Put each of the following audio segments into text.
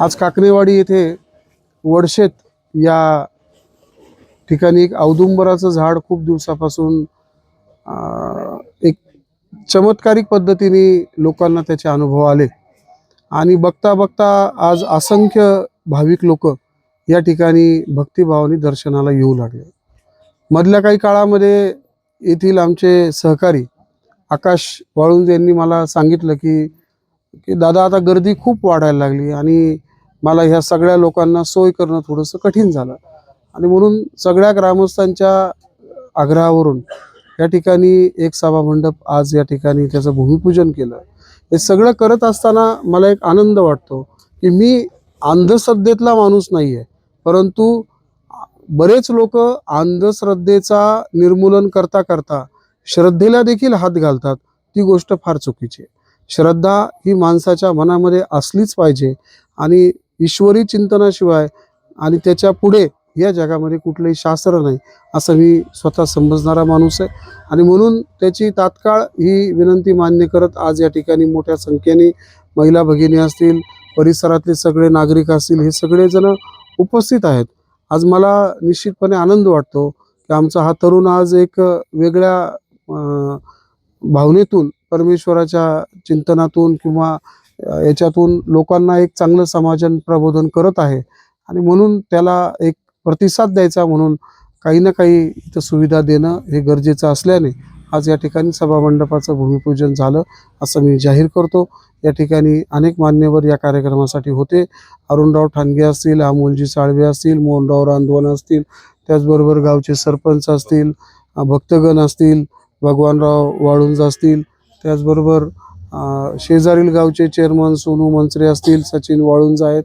आज काकणेवाडी येथे वडशेत या ठिकाणी एक औदुंबराचं झाड खूप दिवसापासून एक चमत्कारिक पद्धतीने लोकांना त्याचे अनुभव आले. आणि बघता बघता आज असंख्य भाविक लोक या ठिकाणी भक्तिभावाने दर्शनाला येऊ लागले. मधल्या काही काळामध्ये येथील आमचे सहकारी आकाश वाळुंज यांनी मला सांगितलं की की दादा आता गर्दी खूप वाढायला लागली आणि मला ह्या सगळ्या लोकांना सोय करणं थोडंसं कठीण झालं. आणि म्हणून सगळ्या ग्रामस्थांच्या आग्रहावरून या ठिकाणी एक सभा मंडप आज या ठिकाणी त्याचं भूमिपूजन केलं. हे सगळं करत असताना मला एक आनंद वाटतो की मी अंधश्रद्धेतला माणूस नाही आहे परंतु बरेच लोक अंधश्रद्धेचा निर्मूलन करता करता श्रद्धेला देखील हात घालतात. ती गोष्ट फार चुकीची आहे. श्रद्धा ही माणसाच्या मनामध्ये असलीच पाहिजे आणि ईश्वरी चिंतनाशिवाय आणि त्याच्या पुढे या जगामध्ये कुठलंही शास्त्र नाही असं मी स्वतः समजणारा माणूस आहे. आणि म्हणून त्याची तात्काळ ही विनंती मान्य करत आज या ठिकाणी मोठ्या संख्येने महिला भगिनी असतील परिसरातले सगळे नागरिक असतील हे सगळेजण उपस्थित आहेत. आज मला निश्चितपणे आनंद वाटतो की आमचा हा तरुण आज एक वेगळ्या भावनेतून परमेश्वराच्या चिंतनातून किंवा याच्यातून लोकांना एक चांगलं समाजन प्रबोधन करत आहे. आणि म्हणून त्याला एक प्रतिसाद द्यायचा म्हणून काही ना काही इथं सुविधा देणं हे गरजेचं असल्याने आज या ठिकाणी सभामंडपाचं भूमिपूजन झालं असं मी जाहीर करतो. या ठिकाणी अनेक मान्यवर या कार्यक्रमासाठी होते. अरुणराव ठाणगे असतील अमोलजी साळवे असतील मोहनराव रांदवन असतील त्याचबरोबर गावचे सरपंच असतील भक्तगण असतील भगवानराव वाळुंज असतील त्याचबरोबर शेजारील गावचे चेअरमन सोनू मनसरे असतील सचिन वाळुंज आहेत.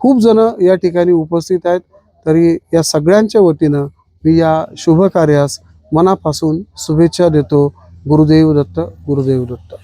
खूप जण या ठिकाणी उपस्थित आहेत. तरी या सगळ्यांच्या वतीनं मी या शुभ कार्यास मनापासून शुभेच्छा देतो. गुरुदेव दत्त गुरुदेव दत्त.